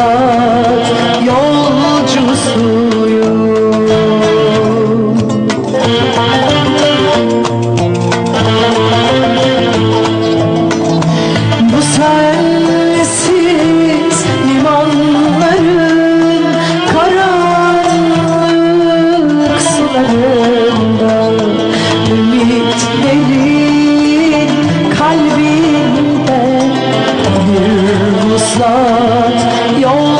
hayat yolcusuyum. Bu sensiz limanların karanlık sularında Ümitlerin kalbinde bir muslat